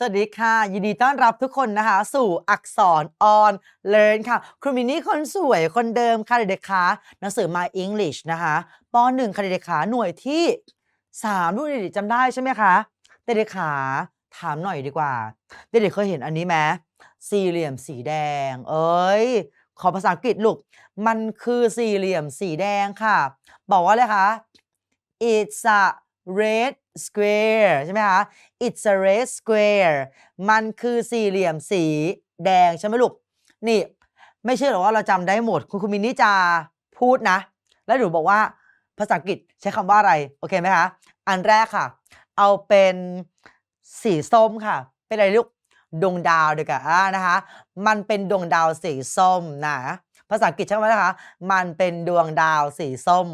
สวัสดีค่ะ ยินดีต้อนรับทุกคนนะคะ สู่อักษรออนเลิร์นค่ะครูมินี่คนสวยคนเดิมค่ะเด็กๆคะหนังสือ My English นะคะป .1 ค่ะเด็กๆคะหน่วยที่ 3 ลูกเด็กๆจำได้ใช่ไหมคะเด็กๆขาถามหน่อยดีกว่า เด็กๆเคยเห็นอันนี้ไหมสี่เหลี่ยมสีแดง เอ้ย ขอภาษาอังกฤษลูก มันคือสี่เหลี่ยมสีแดงค่ะ บอกว่าเลยคะ it's a red square ใช่ไหมคะ it's a red square มันคือสี่เหลี่ยมสีแดงใช่ไหมลูก นี่ ไม่เชื่อหรอกว่าเราจำได้หมด คุณคุณมินนี่จะพูดนะ แล้วหนูบอกว่าภาษาอังกฤษใช้คำว่าอะไร โอเคไหมคะ อันแรกค่ะ เอาเป็นสีส้มค่ะ เป็นอะไรลูก ดวงดาวเดียวกันอ่านะคะ มันเป็นดวงดาวสีส้มนะ ภาษาอังกฤษใช่ไหมนะคะ มันเป็นดวงดาวสีส้ม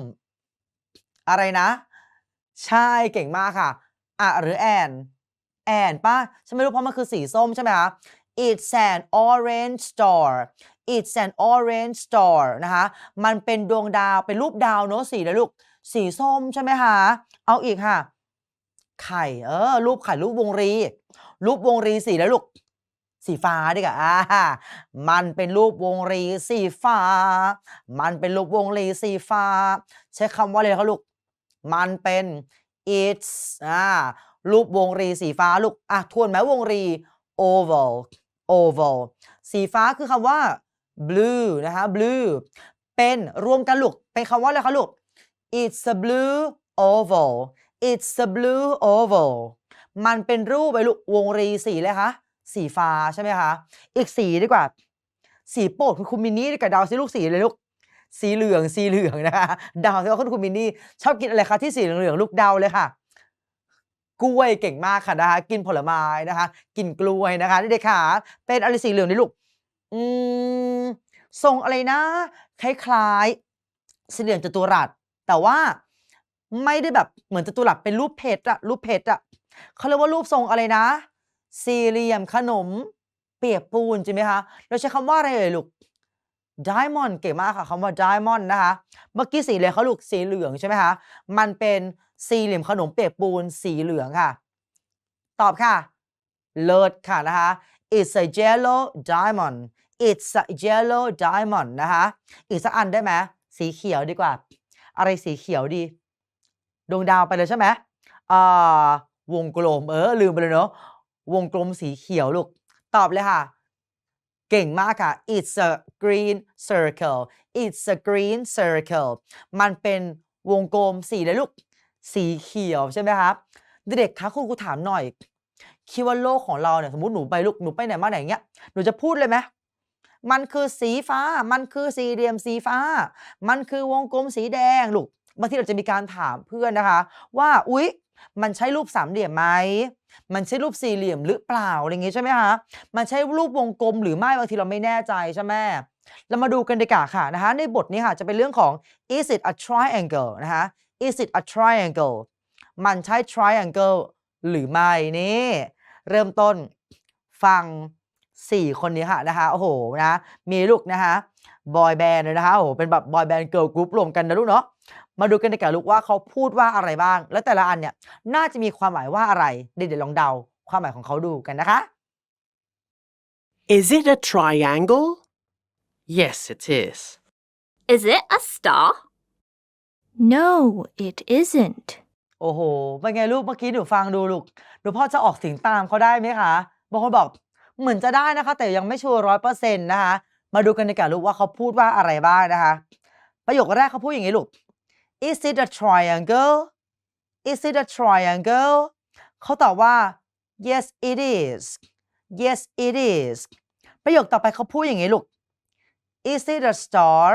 อะไรนะ ใช่เก่งมากค่ะ อะ หรือแอนแอนป้าฉันไม่รู้เพราะมันคือสีส้มใช่ไหมคะ It's an orange star It's an orange star นะคะ มันเป็นดวงดาวเป็นรูปดาวเนอะสีเลยลูก สีส้มใช่ไหมคะ เอาอีกค่ะ ไข่ เออ รูปไข่รูปวงรี รูปวงรีสีแล้วลูก สีฟ้าดีกว่าอ่า มันเป็นรูปวงรีสีฟ้า มันเป็นรูปวงรีสีฟ้า ใช้คำว่าอะไรคะลูก มันเป็น it's อ่ารูปวงรีสีฟ้าลูกอะทวนไหมวงรี oval oval สีฟ้าคือคำว่า blue นะคะ blue เป็นรวมกันลูก เป็นคำว่าอะไรคะลูก it's a blue oval it's a blue oval มันเป็นรูปไปลูกวงรีสีเลยคะสีฟ้าใช่ไหมคะ อีกสีดีกว่า สีโปรดคุณคุณมินนี่กับดาวสีลูกสีเลยลูก สีเหลืองสีเหลืองนะคะดาวที่ว่าคุณคุณมินนี่ชอบกินอะไรคะที่สีเหลืองๆลูกดาวเลยค่ะ กล้วยเก่งมากค่ะนะคะกินผลไม้นะคะ กินกล้วยนะคะเด็กๆค่ะ เป็นอะไรสีเหลืองนี่ลูกอืมทรงอะไรนะคล้ายๆสีเหลี่ยมจัตุรัสแต่ว่าไม่ได้แบบเหมือนจตุรัสเป็นรูปเพชรอะรูปเพชรอะเขาเรียกว่ารูปทรงอะไรนะ สี่เหลี่ยมขนม เปียกปูนใช่ไหมคะเราใช้คำว่าอะไรเอ่ยลูก diamond เก่งมากค่ะคำว่า diamond นะคะ เมื่อกี้สีอะไรเขาลูกสีเหลืองใช่ไหมคะ มันเป็นสี่เหลี่ยมขนมเปียกปูนสีเหลืองค่ะ ตอบค่ะ เลิศค่ะนะคะ it's a yellow diamond it's a yellow diamond นะคะ อีกสักอันได้ไหมสีเขียวดีกว่า อะไรสีเขียวดี ดวงดาวไปเลยใช่ไหมอ่าวงกลมเออลืมไปเลยเนาะวงกลมสีเขียวลูก ตอบเลยค่ะ เก่งมากค่ะ it's a green circle it's a green circle มันเป็นวงกลมสีเลยลูก สีเขียวใช่ไหมครับเด็กๆคะคุณครูถามหน่อย คิดว่าโลกของเราเนี่ยสมมติหนูไปลูกหนูไปไหนมาไหนเงี้ยหนูจะพูดเลยไหมมันคือสีฟ้า มันคือสี่เหลี่ยมสีฟ้า มันคือวงกลมสีแดงลูกบางทีเราจะมีการถามเพื่อนนะคะ ว่า อุ๊ย มันใช่รูปสามเหลี่ยมไหม มันใช่รูปสี่เหลี่ยมหรือเปล่าอะไรอย่างงี้ใช่ไหมคะ มันใช่รูปวงกลมหรือไม่บางทีเราไม่แน่ใจใช่ไหมเรามาดูกันดีกว่าค่ะนะคะในบทนี้ค่ะจะเป็นเรื่องของ is it a triangle นะคะ is it a triangle มันใช่ triangle หรือไม่นี่เริ่มต้นฟัง 4 คนนี้ค่ะนะคะโอ้โหนะมีลูกนะคะบอยแบนด์เลยนะคะโอ้โหเป็นแบบบอยแบนด์เกิร์ลกรุ๊ปรวมกันนะลูกเนาะ มาดูกันดีกว่าลูกว่าเขาพูดว่าอะไรบ้าง แล้วแต่ละอันเนี่ยน่าจะมีความหมายว่าอะไรเดี๋ยวลองเดาความหมายของเขาดูกันนะคะ Is it a triangle? Yes, it is. Is it a star? No, it isn't. โอ้โห เป็นไงลูก เมื่อกี้หนูฟังดูลูก หนูพอจะออกเสียงตามเขาได้ไหมคะ บางคนบอกเหมือนจะได้นะคะ แต่ยังไม่ชัวร์ร้อยเปอร์เซ็นต์นะคะ มาดูกันดีกว่าลูกว่าเขาพูดว่าอะไรบ้างนะคะ ประโยคแรกเขาพูดอย่างนี้ลูก Is it a triangle Is it a triangle เขาตอบว่า Yes it is Yes it is ประโยคต่อไปเขาพูดอย่างนี้ลูก Is it a star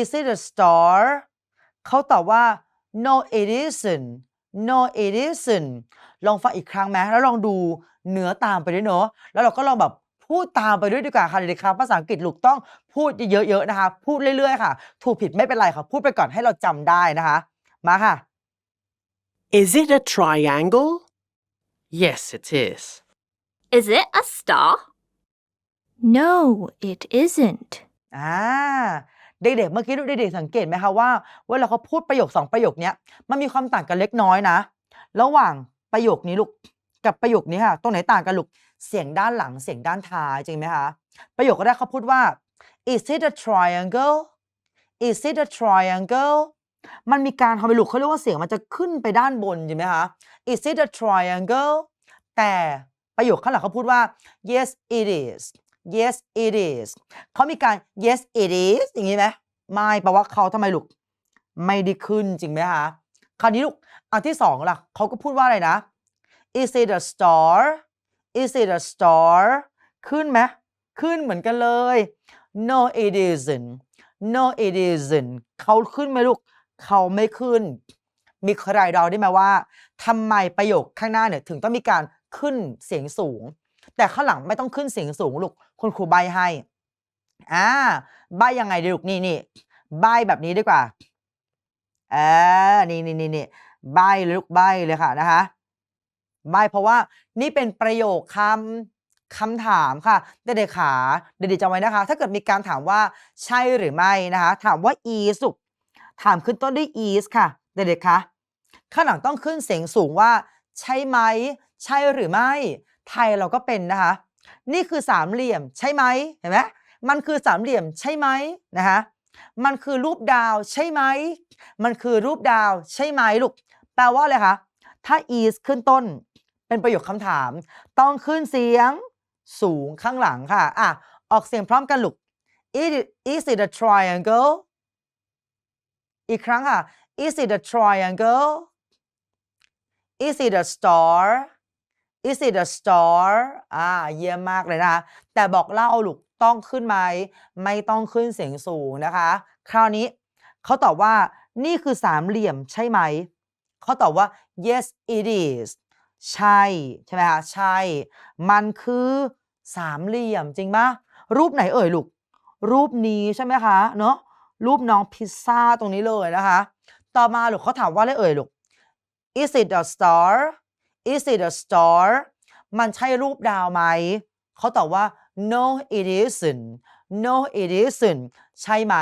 Is it a star เขาตอบว่า no it isn't no it isn't ลองฟังอีกครั้งไหมแล้วลองดูเนื้อตามไปด้วยเนอะแล้วเราก็ลองแบบ พูดตามไปด้วยดีกว่าค่ะเด็กๆครับภาษาอังกฤษลูกต้องพูดเยอะๆนะคะ พูดเรื่อยๆค่ะ ถูกผิดไม่เป็นไรค่ะ พูดไปก่อนให้เราจำได้นะคะ มาค่ะ Is it a triangle? Yes, it is. Is it a star? No, it isn't. อ่าเด็กๆ เมื่อกี้ลูกเด็กๆสังเกตไหมคะว่าเวลาเขาพูดประโยคสองประโยคเนี้ยมันมีความต่างกันเล็กน้อยนะ ระหว่างประโยคนี้ลูก กับประโยคนี้ค่ะตรงไหนต่างกันลูกเสียงด้านหลังเสียงด้านท้ายจริงไหมคะประโยคแรกเขาพูดว่า is it a triangle is it a triangle มันมีการทำไปลูกเขาเรียกว่าเสียงมันจะขึ้นไปด้านบนใช่ไหมคะ is it a triangle แต่ประโยคข้างหลังเขาพูดว่า yes it is yes it is เขามีการ yes it is อย่างนี้ไหมไม่แปลว่าเขาทำไมลูก ไม่ได้ขึ้นจริงไหมคะคราวนี้ลูกอันที่สองล่ะเขาก็พูดว่าอะไรนะ is it a star is it a star ขึ้นไหมขึ้นเหมือนกันเลย no it isn't no it isn't เขาขึ้นไหมลูก เขาไม่ขึ้น มีใครเดาได้ไหมว่าทำไมประโยคข้างหน้าเนี่ยถึงต้องมีการขึ้นเสียงสูง แต่ข้างหลังไม่ต้องขึ้นเสียงสูงลูก คุณครูใบให้ อ่า ใบยังไงดีลูกนี่นี่ใบแบบนี้ดีกว่าเอ่านี่นี่นี่นี่ใบเลยลูกใบเลยค่ะนะคะ ใบเพราะว่านี่เป็นประโยคคำคำถามค่ะเด็กๆขาเด็กๆจำไว้นะคะ ถ้าเกิดมีการถามว่าใช่หรือไม่นะคะ ถามว่า is ลูกถามขึ้นต้นด้วย is ค่ะเด็กๆคะข้างหลังต้องขึ้นเสียงสูงว่า ใช่ไหม ใช่หรือไม่ ไทยเราก็เป็นนะคะ นี่คือสามเหลี่ยมใช่ไหมเห็นไหมมันคือสามเหลี่ยมใช่ไหมนะคะมันคือรูปดาวใช่ไหม มันคือรูปดาวใช่ไหมลูก แปลว่าอะไรคะ ถ้า is ขึ้นต้น เป็นประโยคคำถาม ต้องขึ้นเสียงสูงข้างหลังค่ะ อะ ออกเสียงพร้อมกันลูก is it a triangle อีกครั้งค่ะ is it a triangle is it a star is it a star อ่า เยี่ยมมากเลยนะคะแต่บอกเล่าลูกต้องขึ้นไหม ไม่ต้องขึ้นเสียงสูงนะคะ คราวนี้เขาตอบว่านี่คือสามเหลี่ยมใช่ไหม เขาตอบว่า yes it is ใช่ใช่ไหมคะใช่ มันคือสามเหลี่ยมจริงปะรูปไหนเอ่ยลูก รูปนี้ใช่ไหมคะเนอะรูปน้องพิซซ่าตรงนี้เลยนะคะ ต่อมาลูกเขาถามว่าอะไรเอ่ยลูก is it a star is it a star มันใช่รูปดาวไหม เขาตอบว่า no it isn't no it isn't ใช่ไหม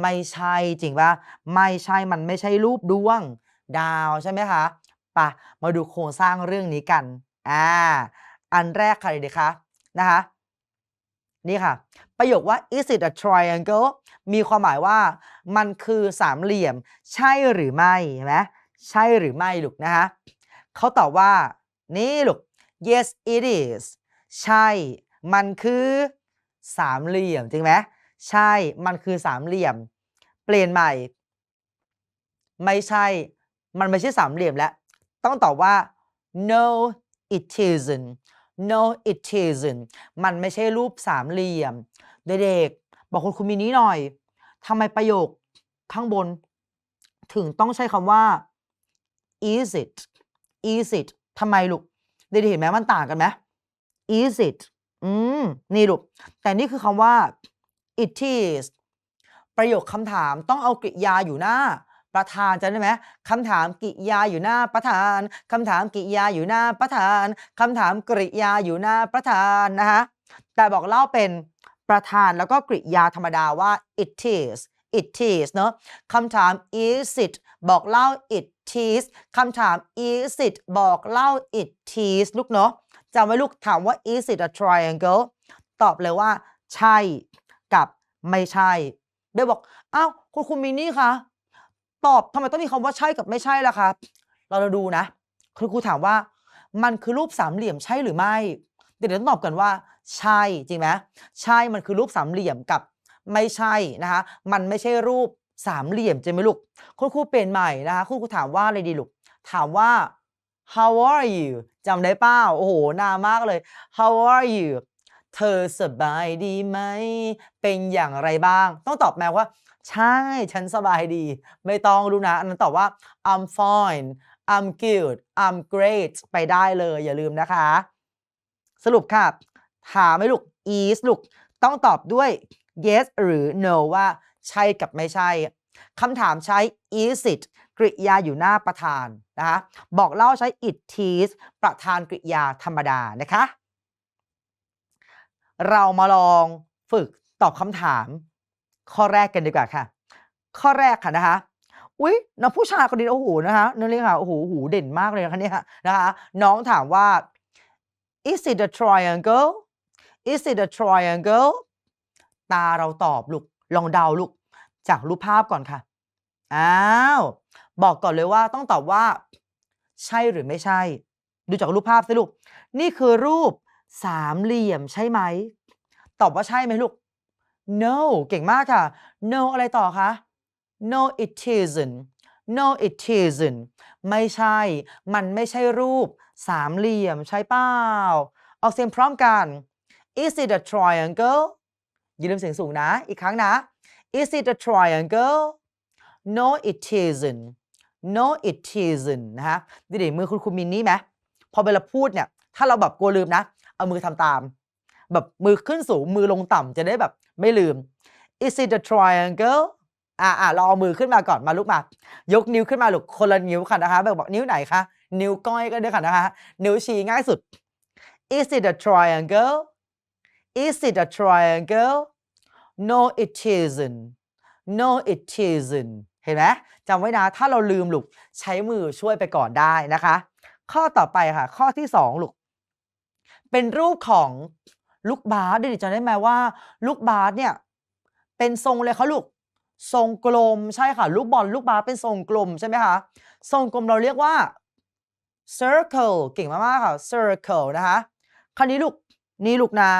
ไม่ใช่จริงปะไม่ใช่มันไม่ใช่รูปดวงดาวใช่ไหมคะ ปะมาดูโครงสร้างเรื่องนี้กันอ่าอันแรกค่ะเด็กๆคะนะคะนี่ค่ะ ประโยคว่า is it a triangle มีความหมายว่ามันคือสามเหลี่ยม ใช่หรือไม่เห็นไหมใช่หรือไม่ลูกนะคะเขาตอบว่า นี่ลูก yes it is ใช่ มันคือสามเหลี่ยมจริงไหมใช่ มันคือสามเหลี่ยม เปลี่ยนใหม่ ไม่ใช่ มันไม่ใช่สามเหลี่ยมแล้ว ต้องตอบว่า no it isn't no it isn't มันไม่ใช่รูปสามเหลี่ยม เด็กๆบอกคุณครูมินี้หน่อยทำไมประโยคข้างบน ถึงต้องใช้คำว่า is it is it ทำไมลูกเด็กๆเห็นไหมมันต่างกันไหม is it อืม นี่ลูก แต่นี่คือคำว่า it is ประโยคคำถามต้องเอากริยาอยู่หน้า ประธานจำได้ไหมคำถามกริยาอยู่หน้าประธานคำถามกริยาอยู่หน้าประธานคำถามกริยาอยู่หน้าประธานนะคะแต่บอกเล่าเป็นประธานแล้วก็กริยาธรรมดาว่า it is it is เนอะคำถาม is it บอกเล่า it is คำถาม is it บอกเล่า it is ลูกเนาะจำไว้ลูกถามว่า is it a triangle ตอบเลยว่า ใช่กับไม่ใช่เบลบอกอ้าวคุณครูมินี่คะ ตอบทำไมต้องมีคำว่าใช่กับไม่ใช่ล่ะคะเราเราดูนะคุณครูถามว่า มันคือรูปสามเหลี่ยมใช่หรือไม่ เดี๋ยวต้องตอบกันว่า ใช่จริงไหมใช่มันคือรูปสามเหลี่ยมกับไม่ใช่นะคะมันไม่ใช่รูปสามเหลี่ยมจริงไหมลูกคุณครูเปลี่ยนใหม่นะคะคุณครูถามว่าอะไรดีลูกถามว่า how are you จำได้เปล่าโอ้โหนามากเลย how are you เธอสบายดีไหม เป็นอย่างไรบ้าง ต้องตอบแม้ว่า ใช่ ฉันสบายดี ไม่ต้องรู้นะ อันนั้นตอบว่า I'm fine I'm good I'm great ไปได้เลยอย่าลืมนะคะ สรุปค่ะ ถามไหมลูก is ลูก ต้องตอบด้วย yes หรือ no ว่าใช่กับไม่ใช่คำถามใช้ is it กริยาอยู่หน้าประธานนะคะบอกเล่าใช้ it is ประธานกริยาธรรมดานะคะ เรามาลองฝึกตอบคำถาม ข้อแรกกันดีกว่าค่ะ ข้อแรกค่ะนะคะอุ๊ยน้องผู้ชายคนนี้โอ้โหนะคะนั่นเลยค่ะโอ้โหหูเด่นมากเลยนะคะเนี่ยนะคะน้องถามว่า is it a triangle is it a triangle ตาเราตอบลูกลองเดาลูกจากรูปภาพก่อนค่ะอ้าวบอกก่อนเลยว่าต้องตอบว่า ใช่หรือไม่ใช่ ดูจากรูปภาพสิลูก นี่คือรูปสามเหลี่ยมใช่ไหม ตอบว่าใช่ไหมลูก no เก่งมากค่ะ no อะไรต่อคะ no it isn't no it isn't ไม่ใช่ มันไม่ใช่รูป สามเหลี่ยมใช่เปล่าออกเสียงพร้อมกัน is it a triangle อย่าลืมเสียงสูงนะ อีกครั้งนะ is it a triangle no it isn't no it isn't นะฮะดี๋ยวมือคุณคุณมินนี่ไหมพอเวลาพูดเนี่ย ถ้าเราแบบกลัวลืมนะ เอามือทำตาม แบบมือขึ้นสูงมือลงต่ำจะได้แบบไม่ลืม is it a triangle อ่าอ่าเราเอามือขึ้นมาก่อนมาลุกมา ยกนิ้วขึ้นมาลูกคนละนิ้วค่ะนะคะแบบบอกนิ้วไหนคะนิ้วก้อยก็ได้ค่ะนะคะ นิ้วชี้ง่ายสุด is it a triangle is it a triangle no it isn't no it isn't เห็นไหมจำไว้นะ ถ้าเราลืมลูกใช้มือช่วยไปก่อนได้นะคะ ข้อต่อไปค่ะ ข้อที่สองลูก เป็นรูปของ ลูกบาสเด็กๆจำได้ไหมว่า ลูกบาสเนี่ย เป็นทรงเลยเขาลูกทรงกลมใช่ค่ะ ลูกบอลลูกบาสเป็นทรงกลมใช่ไหมคะทรงกลมเราเรียกว่า circle เก่งมากๆค่ะ circle นะคะคราวนี้ลูกนี่ลูกนะ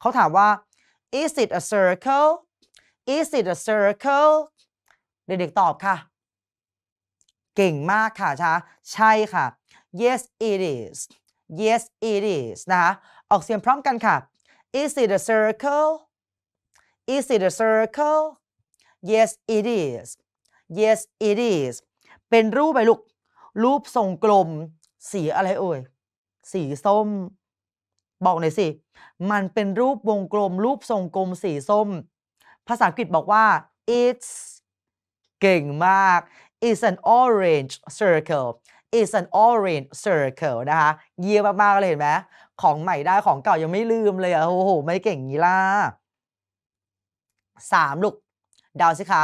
เขาถามว่า is it a circle is it a circle เด็กๆตอบค่ะ เก่งมากค่ะช้าใช่ค่ะ yes it is yes it is นะคะออกเสียงพร้อมกันค่ะ is it a circle is it a circle yes it is yes it is เป็นรูปไปลูก รูปทรงกลม สีอะไรเอ่ย สีส้ม บอกหน่อยสิ มันเป็นรูปวงกลม รูปทรงกลมสีส้ม ภาษาอังกฤษบอกว่า it's เก่งมาก it's an orange circle it's an orange circle นะคะ เยี่ยมมากๆเลยเห็นไหม ของใหม่ได้ของเก่ายังไม่ลืมเลยอะโอ้โห ไม่เก่งงี้ล่ะสามลูกเดาสิคะ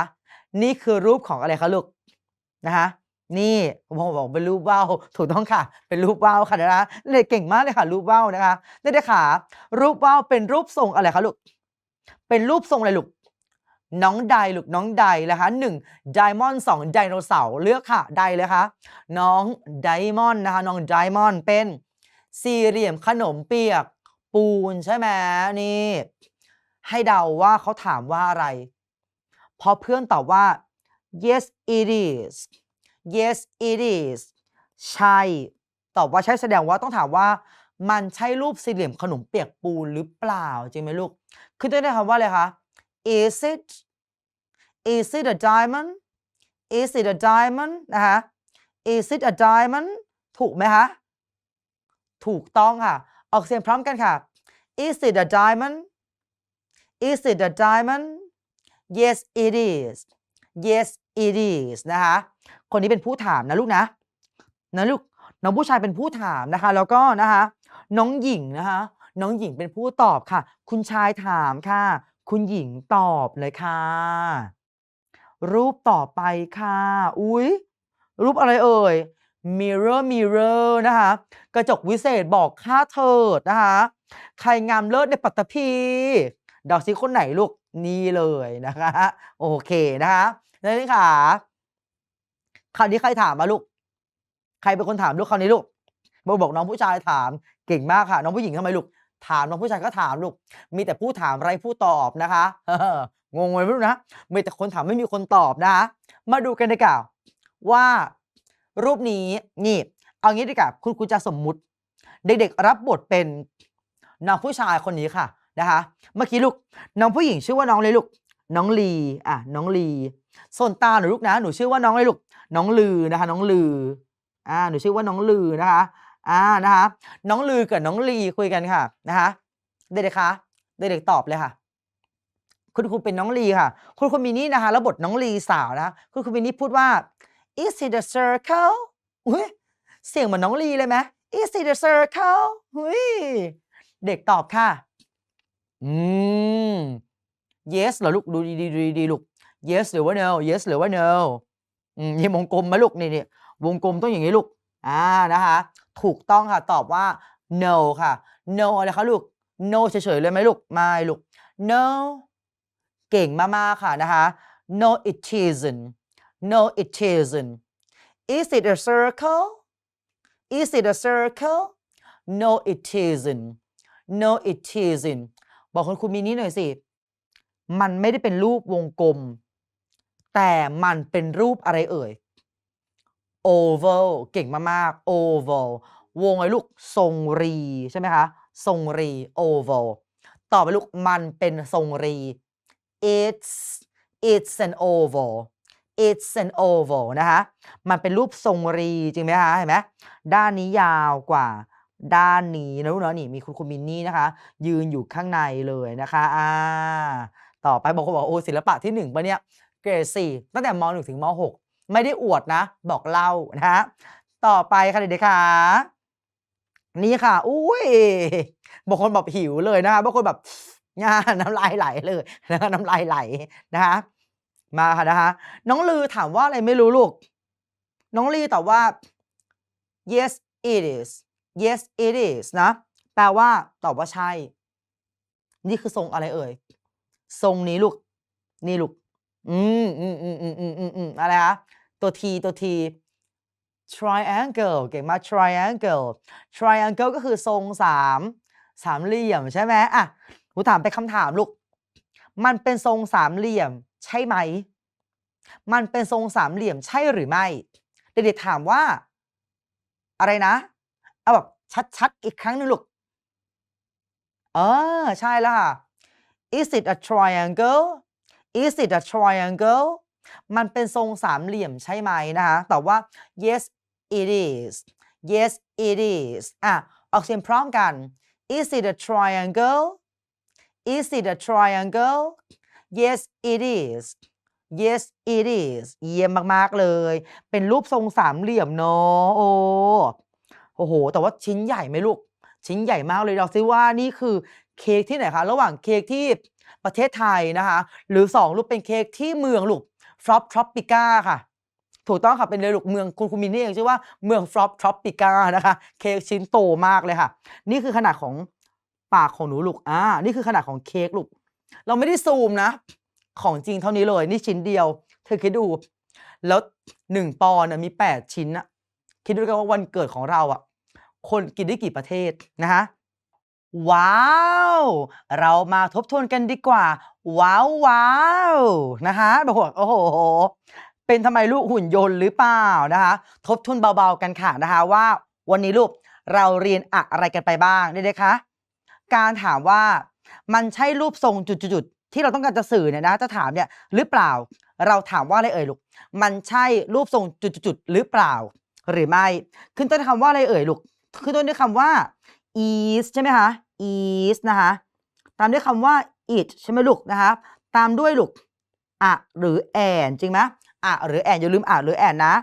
นี่คือรูปของอะไรคะลูกนะคะนี่ผมบอกเป็นรูปว่าวถูกต้องค่ะ เป็นรูปว่าวค่ะนะคะเด็กเก่งมากเลยค่ะรูปว่าวนะคะเด็กๆค่ะ รูปว่าวเป็นรูปทรงอะไรคะลูกเป็นรูปทรงอะไรลูกน้องไดลูกน้องไดนะคะหนึ่งไดมอนด์สองไดโนเสาร์เลือกค่ะไดเลยค่ะน้องไดมอนด์นะคะน้องไดมอนด์เป็น สี่เหลี่ยมขนมเปียก ปูนใช่ไหมนี่ ให้เดาว่าเขาถามว่าอะไร พอเพื่อนตอบว่า yes it is yes it is ใช่ ตอบว่าใช่แสดงว่าต้องถามว่า มันใช่รูปสี่เหลี่ยมขนมเปียกปูนหรือเปล่า จริงไหมลูก คือได้คำว่าอะไรคะ is it is it a diamond is it a diamond นะคะ is it a diamond ถูกไหมคะ ถูกต้องค่ะ ออกเสียงพร้อมกันค่ะ is it a diamond is it a diamond yes it is yes it is นะคะ คนนี้เป็นผู้ถามนะลูกนะ นะลูก น้องผู้ชายเป็นผู้ถามนะคะ แล้วก็นะคะ น้องหญิงนะคะ น้องหญิงเป็นผู้ตอบค่ะ คุณชายถามค่ะ คุณหญิงตอบเลยค่ะ รูปต่อไปค่ะ อุ๊ย รูปอะไรเอ่ย mirror mirror นะคะกระจกวิเศษบอกค่าเถิดนะคะใครงามเลิศในปัตตภีเดาซิคนไหนลูกนี่เลยนะคะโอเคนะคะนี่ค่ะคราวนี้ใครถามมาลูก ใครเป็นคนถามลูกคราวนี้ลูกบอกบอกน้องผู้ชายถามเก่งมากค่ะ น้องผู้หญิงทำไมลูกถามน้องผู้ชายก็ถามลูก มีแต่ผู้ถามไรผู้ตอบนะคะงงเลยไม่รู้นะมีแต่คนถามไม่มีคนตอบนะคะมาดูกันดีกว่าว่า รูปนี้นี่ เอางี้ดีกว่าคุณครูจะสมมุติ เด็กๆ รับบทเป็นน้องผู้ชายคนนี้ค่ะนะคะเมื่อกี้ลูกน้องผู้หญิงชื่อว่าน้องเลยลูกน้องลีอะน้องลีส่วนตาหนูลูกนะหนูชื่อว่าน้องเลยลูกน้องลือนะคะ น้องลืออ่าหนูชื่อว่าน้องลือนะคะอ่านะคะน้องลือกับน้องลีคุยกันค่ะนะคะเด็กๆคะเด็กๆตอบเลยค่ะ คุณครูเป็นน้องลีค่ะ คุณครูมินี่นะคะแล้วบทน้องลีสาวนะคะคุณครูมินี่พูดว่า is it a circle อุ้ยเสียงเหมือนน้องลีเลยไหม is it a circle อุ้ยเด็กตอบค่ะ อืม yes เหรอลูก ดูดีดีดีดีลูก yes หรือว่า no yes หรือว่า no อืมนี่วงกลมไหมลูกนี่นี่วงกลมต้องอย่างนี้ลูก อ่านะคะ ถูกต้องค่ะ ตอบว่า no ค่ะ no อะไรคะลูก no เฉยๆเลยไหมลูก ไม่ลูก no เก่งมากๆค่ะนะคะ no it isn't no it isn't is it a circle is it a circle no it isn't no it isn't บอกคุณครูมินี่หน่อยสิ มันไม่ได้เป็นรูปวงกลม แต่มันเป็นรูปอะไรเอ่ย oval เก่งมากๆ oval วงไอ้ลูกทรงรีใช่ไหมคะ ทรงรี oval ต่อไปลูกมันเป็นทรงรี it's it's an oval it's an oval นะคะ มันเป็นรูปทรงรีจริงไหมคะ เห็นไหมด้านนี้ยาวกว่าด้านนี้นะลูกเนาะนี่มีคุณครูมินนี่นะคะ ยืนอยู่ข้างในเลยนะคะอ่าต่อไปบางคนบอกว่าโอ้ศิลปะที่หนึ่งปะเนี่ยเกรดสี่ตั้งแต่มหนึ่งถึงมหกไม่ได้อวดนะ บอกเล่านะฮะต่อไปค่ะเด็กๆค่ะนี่ค่ะอุ้ยบางคนแบบหิวเลยนะคะบางคนแบบน้ำลายไหลเลยนะคะน้ำลายไหลนะคะ มาค่ะนะคะ น้องลือถามว่าอะไรไม่รู้ลูก น้องลีตอบว่า yes it is yes it is นะ แปลว่า ตอบว่าใช่ นี่คือทรงอะไรเอ่ย ทรงนี้ลูก นี่ลูก อืมอืมอืมอืมอืมอืมอะไรคะตัวทีตัวที triangle เก่งมาก triangle triangle ก็คือทรงสามสามเหลี่ยมใช่ไหมอะหนูถามไปคำถามลูก มันเป็นทรงสามเหลี่ยม ใช่ไหม มันเป็นทรงสามเหลี่ยมใช่หรือไม่ เด็กๆถามว่า อะไรนะ เอาแบบชัดๆ อีกครั้งหนึงลูก เออ ใช่แล้วค่ะ is it a triangle is it a triangle มันเป็นทรงสามเหลี่ยมใช่ไหมนะคะตอบว่า yes it is yes it is อะ ออกเสียงพร้อมกัน is it a triangle is it a triangle yes it is yes it is เยี่ยมมาก ๆ เลย เป็นรูปทรงสามเหลี่ยมเนาะโอ้โอ้โห แต่ว่าชิ้นใหญ่ไหมลูก ชิ้นใหญ่มากเลยเราซิว่านี่คือเค้กที่ไหนคะ ระหว่างเค้กที่ประเทศไทยนะคะ หรือสองลูกเป็นเค้กที่เมืองลูกฟลอปทรอปิก้าค่ะ ถูกต้องค่ะ เป็นเลยลูกเมืองคุณคุณมินนี่เองชื่อว่าเมืองฟลอปทรอปิก้านะคะ เค้กชิ้นโตมากเลยค่ะ นี่คือขนาดของปากของหนูลูก อ่า นี่คือขนาดของเค้กลูก เราไม่ได้ซูมนะ ของจริงเท่านี้เลย นี่ชิ้นเดียว เธอคิดดู แล้วหนึ่งปอนะมีแปดชิ้นอะคิดดูกันว่าวันเกิดของเราอะคนกินได้กี่ประเทศนะคะว้าว เรามาทบทวนกันดีกว่า ว้าวว้าวนะคะบอกว่าโอ้โห เป็นทำไมลูกหุ่นยนต์หรือเปล่านะคะ ทบทวนเบาๆกันค่ะนะคะว่า วันนี้ลูกเราเรียนอะไรกันไปบ้างเด็กๆคะ การถามว่า มันใช่รูปทรงจุดๆที่เราต้องการจะสื่อเนี่ยนะจะถามเนี่ยหรือเปล่า เราถามว่าอะไรเอ่ยลูก มันใช่รูปทรงจุดๆหรือเปล่า หรือไม่ ขึ้นต้นด้วยคำว่าอะไรเอ่ยลูก ขึ้นต้นด้วยคำว่า is ใช่ไหมคะ is นะคะตามด้วยคำว่า it ใช่ไหมลูกนะคะตามด้วยลูกอะหรือ and จริงไหมอะหรือ and อย่าลืมอะหรือ and นะ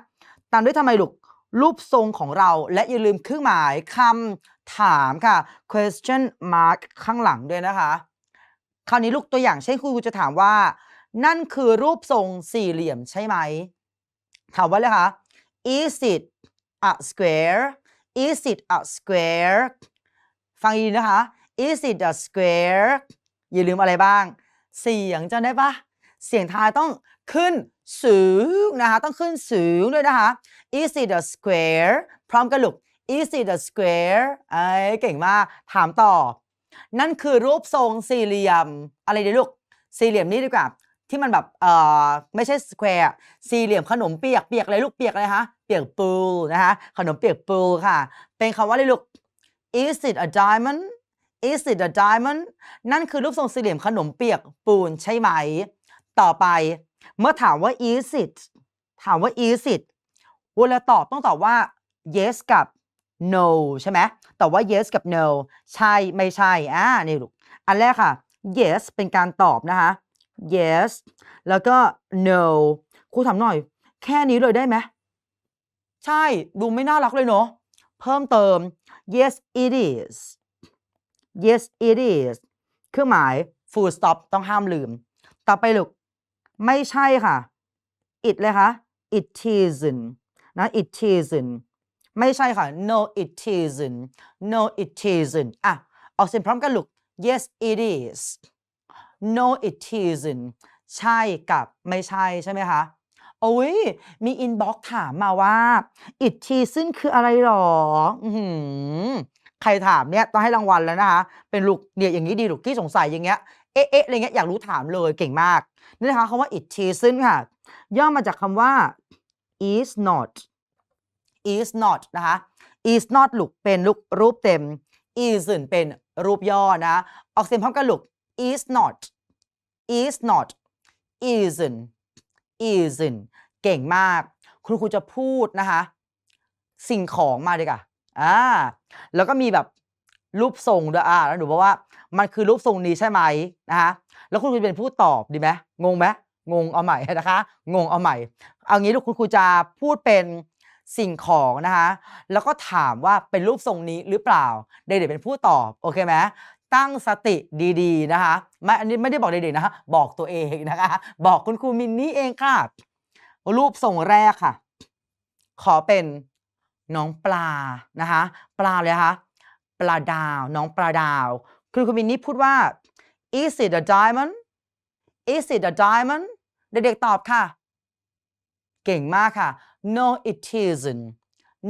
ตามด้วยทำไมลูกรูปทรงของเราและอย่าลืมเครื่องหมายคำ ถามค่ะ question mark ข้างหลังด้วยนะคะ คราวนี้ลูกตัวอย่างเช่นครูจะถามว่า นั่นคือรูปทรงสี่เหลี่ยมใช่ไหม ถามว่าเลยคะ is it a square is it a square ฟังดีนะคะ is it a square อย่าลืมอะไรบ้าง เสียงจำได้ปะเสียงท้ายต้องขึ้นสูงนะคะ ต้องขึ้นสูงด้วยนะคะ is it a square พร้อมกันลูก is it a square ไอ้ยเก่งมาก ถามต่อ นั่นคือรูปทรงสี่เหลี่ยม อะไรดีลูก สี่เหลี่ยมนี้ดีกว่า ที่มันแบบ เอ่อ ไม่ใช่สแควร์ สี่เหลี่ยมขนมเปียก เปียกอะไรลูก เปียกอะไรฮะ เปียกปูนะคะ ขนมเปียกปูค่ะ เป็นคำว่าอะไรลูก is it a diamond is it a diamond นั่นคือรูปทรงสี่เหลี่ยมขนมเปียกปูนใช่ไหม ต่อไป เมื่อถามว่า is it ถามว่า is it เวลาตอบต้องตอบว่า yes กับ no ใช่ไหมแตอบว่า yes กับ no ใช่ไม่ใช่อ่านี่ลูกอันแรกค่ะ yes เป็นการตอบนะคะ yes แล้วก็ no ครูถามหน่อย แค่นี้เลยได้ไหมใช่ดูไม่น่ารักเลยเนาะเพิ่มเติม yes it is yes it is เครื่องหมาย full stop ต้องห้ามลืม ต่อไปลูก ไม่ใช่ค่ะ it เลยคะ it isn't นะ it isn't ไม่ใช่ค่ะ no it isn't no it isn't อะออกเสียงพร้อมกันลูก yes it is no it isn't ใช่กับไม่ใช่ใช่ไหมคะโอ้ยมีอินบ็อกถามมาว่า it isn't คืออะไรหรออือหือใครถามเนี่ยต้องให้รางวัลแล้วนะคะ เป็นลูกเนี่ยอย่างนี้ดีลูกที่สงสัยอย่างเงี้ยเอ๊ะเอ๊ะอะไรเงี้ยอยากรู้ถามเลยเก่งมากนี่นะคะคำว่า it isn't ค่ะ ย่อมาจากคำว่า is not is not นะคะ is not ลูกเป็นลูกรูปเต็ม isn't เป็นรูปย่อนะ ออกเสียงพร้อมกันลูก is not is not isn't isn't เก่งมาก คุณครูจะพูดนะคะ สิ่งของมาดีกว่าอ่าแล้วก็มีแบบรูปทรงด้วยอ่าแล้วหนูบอกว่ามันคือรูปทรงนี้ใช่ไหมนะคะแล้วคุณครูเป็นผู้ตอบดีไหมงงไหมงงเอาใหม่นะคะ งงเอาใหม่ เอางี้ลูกคุณครูจะพูดเป็น สิ่งของนะคะแล้วก็ถามว่าเป็นรูปทรงนี้หรือเปล่า เด็กๆเป็นผู้ตอบโอเคไหมตั้งสติดีๆนะคะไม่อันนี้ไม่ได้บอกเด็กๆนะคะบอกตัวเองนะคะ บอกคุณครูมินนี่เองค่ะ รูปทรงแรกค่ะ ขอเป็นน้องปลานะคะ ปลาเลยคะปลาดาว น้องปลาดาว คุณครูมินนี่พูดว่า is it a diamond is it a diamond เด็กๆตอบค่ะ เก่งมากค่ะ no it isn't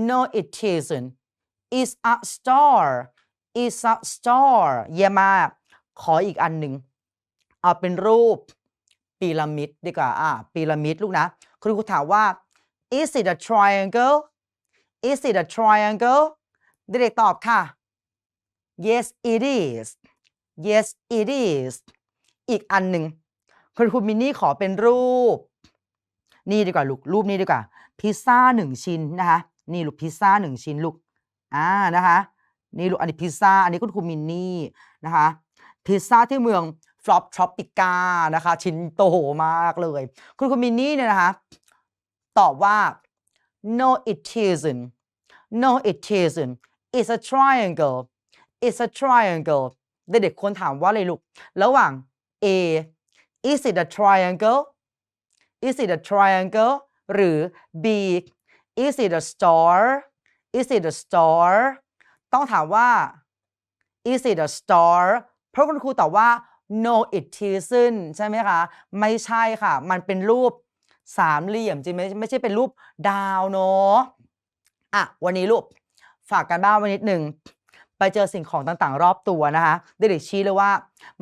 no it isn't It's a star It's a star เยี่ยมมาก ขออีกอันหนึ่ง เอาเป็นรูปพีระมิดดีกว่า อ่าพีระมิดลูกนะคุณครูถามว่า is it a triangle is it a triangle เด็กๆตอบค่ะ yes it is yes it is อีกอันหนึ่งคุณครูมินนี่ขอเป็นรูป นี่ดีกว่าลูกรูปนี้ดีกว่า พิซซ่าหนึ่งชิ้นนะคะ นี่ลูกพิซซ่าหนึ่งชิ้นลูกอ่านะคะนี่ลูกอันนี้พิซซ่าอันนี้คุณครูมินนี่นะคะพิซซ่าที่เมืองฟลอปทรอปิกานะคะ ชิ้นโตมากเลย คุณครูมินนี่เนี่ยนะคะ ตอบว่า no it isn't no it isn't it's a triangle it's a triangle เด็กๆควรถามว่าอะไรลูก ระหว่าง A is it a triangle is it a triangle หรือ B is it a star is it a star ต้องถามว่า is it a star เพราะคุณครูตอบว่า no it isn't ใช่ไหมคะ ไม่ใช่ค่ะ มันเป็นรูปสามเหลี่ยมจริงไหมไม่ใช่เป็นรูปดาวเนาะอะวันนี้ลูกฝากกันบ้านไว้นิดหนึ่ง ไปเจอสิ่งของต่างๆ รอบตัวนะคะเด็กๆชี้เลยว่า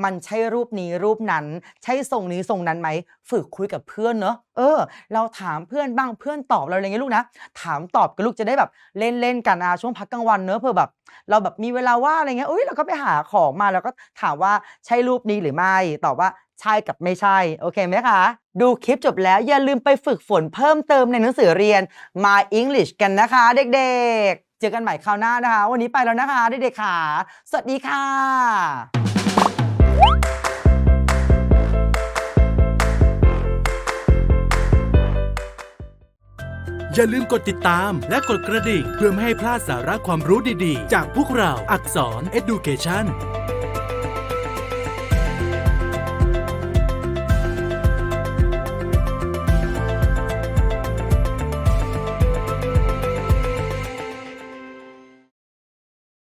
มันใช่รูปนี้รูปนั้น ใช่ทรงนี้ทรงนั้นไหมฝึกคุยกับเพื่อนเนอะเออ เราถามเพื่อนบ้างเพื่อนตอบเราอะไรเงี้ยลูกนะ ถามตอบกับลูกจะได้แบบเล่นเล่นๆกันนะช่วงพักกลางวันเนอะเพื่อแบบ เราแบบมีเวลาว่าอะไรเงี้ยอุ้ยเราก็ไปหาของมาแล้วก็ถามว่าใช่รูปนี้หรือไม่ตอบว่าใช่กับไม่ใช่ โอเคไหมคะ ดูคลิปจบแล้วอย่าลืมไปฝึกฝนเพิ่มเติมในหนังสือเรียน My English กันนะคะเด็กๆ เจอกันใหม่คราวหน้านะคะ วันนี้ไปแล้วนะคะเด็กๆค่ะ สวัสดีค่ะอย่าลืมกดติดตามและกดกระดิ่ง เพื่อไม่ให้พลาดสาระความรู้ดีๆ จากพวกเราอักษร Education